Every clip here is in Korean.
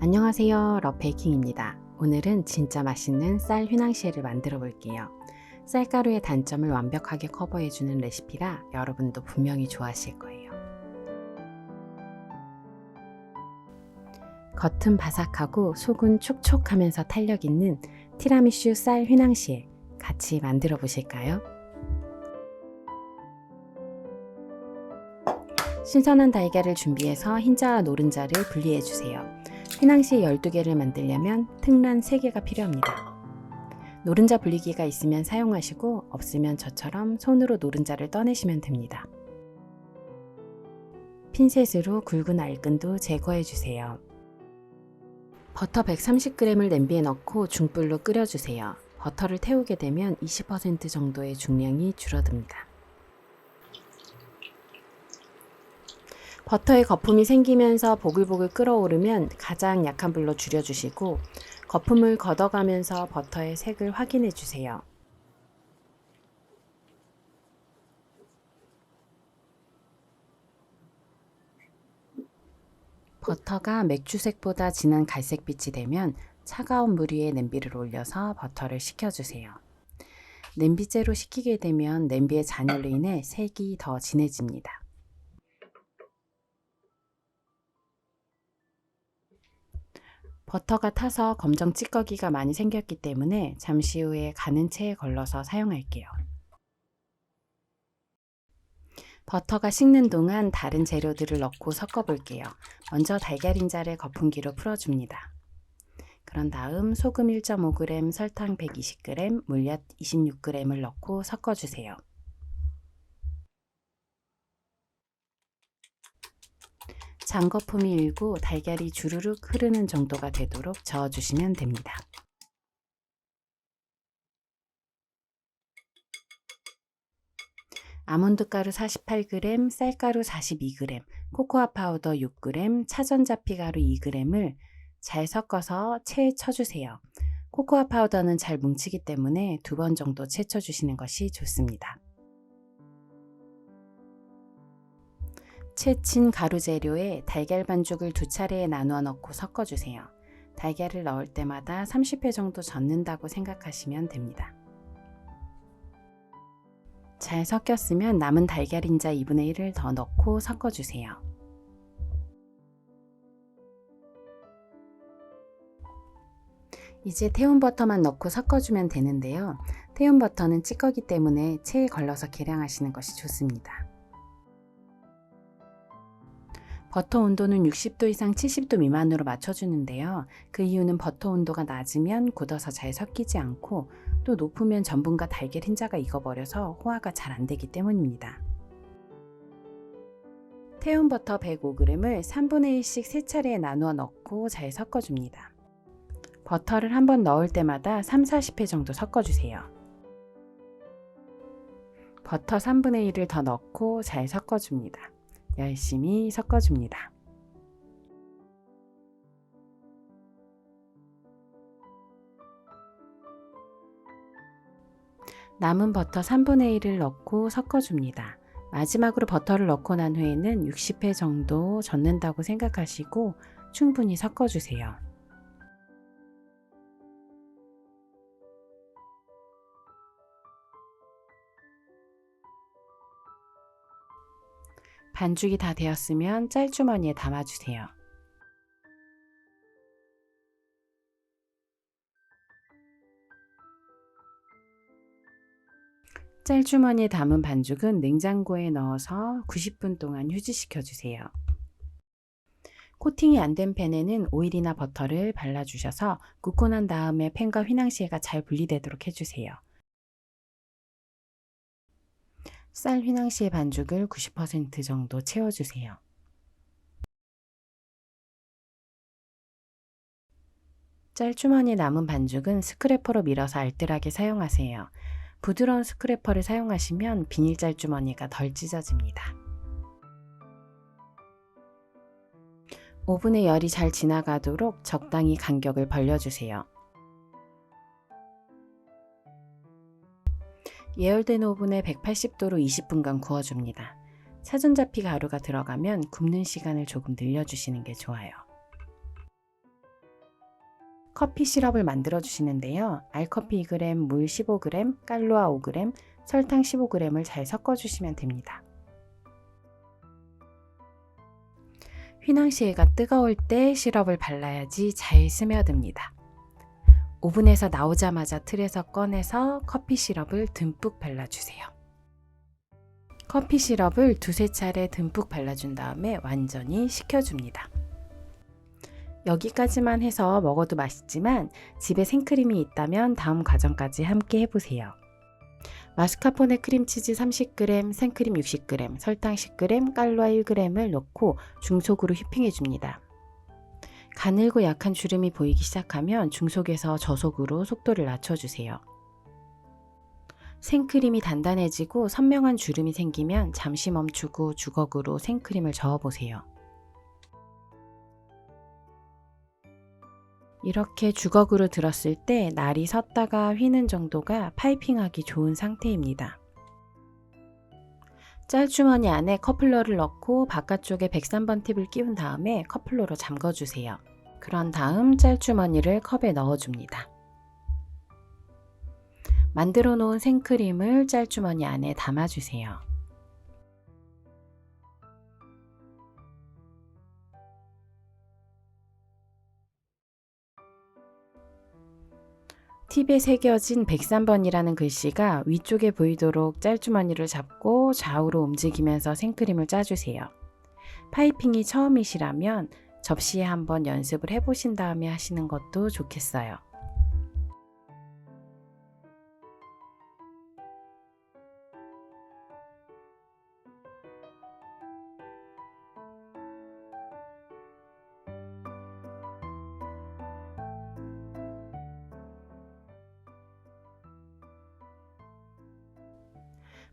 안녕하세요. 러베이킹입니다. 오늘은 진짜 맛있는 쌀 휘낭시에를 만들어 볼게요. 쌀가루의 단점을 완벽하게 커버해주는 레시피라 여러분도 분명히 좋아하실 거예요. 겉은 바삭하고 속은 촉촉하면서 탄력 있는 티라미슈 쌀 휘낭시에 같이 만들어 보실까요? 신선한 달걀을 준비해서 흰자와 노른자를 분리해 주세요. 휘낭시에 12개를 만들려면 특란 3개가 필요합니다. 노른자 분리기가 있으면 사용하시고 없으면 저처럼 손으로 노른자를 떠내시면 됩니다. 핀셋으로 굵은 알끈도 제거해 주세요. 버터 130g을 냄비에 넣고 중불로 끓여주세요. 버터를 태우게 되면 20% 정도의 중량이 줄어듭니다. 버터에 거품이 생기면서 보글보글 끓어오르면 가장 약한 불로 줄여주시고 거품을 걷어가면서 버터의 색을 확인해 주세요. 버터가 맥주색보다 진한 갈색빛이 되면 차가운 물 위에 냄비를 올려서 버터를 식혀주세요. 냄비째로 식히게 되면 냄비의 잔열로 인해 색이 더 진해집니다. 버터가 타서 검정 찌꺼기가 많이 생겼기 때문에 잠시 후에 가는 체에 걸러서 사용할게요. 버터가 식는 동안 다른 재료들을 넣고 섞어 볼게요. 먼저 달걀인자를 거품기로 풀어줍니다. 그런 다음 소금 1.5g, 설탕 120g, 물엿 26g을 넣고 섞어주세요. 장거품이 일고 달걀이 주르륵 흐르는 정도가 되도록 저어주시면 됩니다. 아몬드 가루 48g, 쌀가루 42g, 코코아 파우더 6g, 차전자피 가루 2g을 잘 섞어서 체에 쳐주세요. 코코아 파우더는 잘 뭉치기 때문에 두 번 정도 채 쳐주시는 것이 좋습니다. 채친 가루 재료에 달걀 반죽을 두 차례에 나누어 넣고 섞어주세요. 달걀을 넣을 때마다 30회 정도 젓는다고 생각하시면 됩니다. 잘 섞였으면 남은 달걀 인자 2분의 1을 더 넣고 섞어주세요. 이제 태운 버터만 넣고 섞어주면 되는데요. 태운 버터는 찌꺼기 때문에 체에 걸러서 계량하시는 것이 좋습니다. 버터 온도는 60도 이상 70도 미만으로 맞춰주는데요. 그 이유는 버터 온도가 낮으면 굳어서 잘 섞이지 않고 또 높으면 전분과 달걀 흰자가 익어버려서 호화가 잘 안되기 때문입니다. 태운 버터 105g을 3분의 1씩 세 차례에 나누어 넣고 잘 섞어줍니다. 버터를 한번 넣을 때마다 3, 40회 정도 섞어주세요. 버터 3분의 1을 더 넣고 잘 섞어줍니다. 열심히 섞어줍니다. 남은 버터 3분의 1을 넣고 섞어줍니다. 마지막으로 버터를 넣고 난 후에는 60회 정도 젓는다고 생각하시고 충분히 섞어주세요. 반죽이 다 되었으면 짤주머니에 담아주세요. 짤주머니에 담은 반죽은 냉장고에 넣어서 90분 동안 휴지시켜 주세요. 코팅이 안 된 팬에는 오일이나 버터를 발라주셔서 굽고 난 다음에 팬과 휘낭시에가 잘 분리되도록 해주세요. 쌀 휘낭시에 반죽을 90% 정도 채워주세요. 짤주머니에 남은 반죽은 스크래퍼로 밀어서 알뜰하게 사용하세요. 부드러운 스크래퍼를 사용하시면 비닐 짤주머니가 덜 찢어집니다. 오븐의 열이 잘 지나가도록 적당히 간격을 벌려주세요. 예열된 오븐에 180도로 20분간 구워줍니다. 차전자피 가루가 들어가면 굽는 시간을 조금 늘려주시는 게 좋아요. 커피 시럽을 만들어 주시는데요. 알커피 2g, 물 15g, 깔루아 5g, 설탕 15g을 잘 섞어 주시면 됩니다. 휘낭시에가 뜨거울 때 시럽을 발라야지 잘 스며듭니다. 오븐에서 나오자마자 틀에서 꺼내서 커피 시럽을 듬뿍 발라주세요. 커피 시럽을 두세 차례 듬뿍 발라준 다음에 완전히 식혀줍니다. 여기까지만 해서 먹어도 맛있지만 집에 생크림이 있다면 다음 과정까지 함께 해보세요. 마스카포네 크림치즈 30g, 생크림 60g, 설탕 10g, 깔루아 1g을 넣고 중속으로 휘핑해 줍니다. 가늘고 약한 주름이 보이기 시작하면 중속에서 저속으로 속도를 낮춰주세요. 생크림이 단단해지고 선명한 주름이 생기면 잠시 멈추고 주걱으로 생크림을 저어보세요. 이렇게 주걱으로 들었을 때 날이 섰다가 휘는 정도가 파이핑하기 좋은 상태입니다. 짤주머니 안에 커플러를 넣고 바깥쪽에 103번 팁을 끼운 다음에 커플러로 잠궈주세요. 그런 다음 짤주머니를 컵에 넣어줍니다. 만들어 놓은 생크림을 짤주머니 안에 담아주세요. 팁에 새겨진 103번이라는 글씨가 위쪽에 보이도록 짤주머니를 잡고 좌우로 움직이면서 생크림을 짜주세요. 파이핑이 처음이시라면 접시에 한번 연습을 해보신 다음에 하시는 것도 좋겠어요.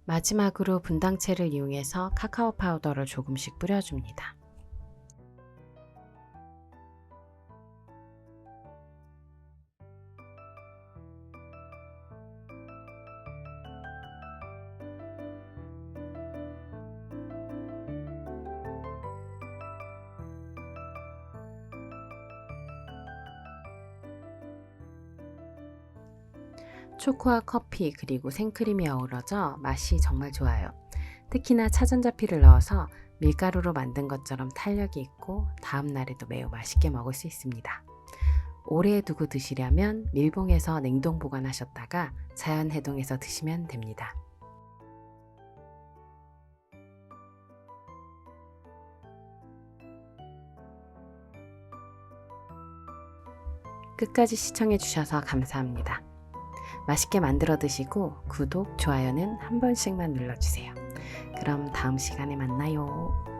마지막으로 분당체를 이용해서 카카오 파우더를 조금씩 뿌려줍니다. 초코와 커피 그리고 생크림이 어우러져 맛이 정말 좋아요. 특히나 차전자피를 넣어서 밀가루로 만든 것처럼 탄력이 있고 다음 날에도 매우 맛있게 먹을 수 있습니다. 오래 두고 드시려면 밀봉해서 냉동 보관하셨다가 자연 해동해서 드시면 됩니다. 끝까지 시청해 주셔서 감사합니다. 맛있게 만들어 드시고 구독, 좋아요는 한 번씩만 눌러주세요. 그럼 다음 시간에 만나요.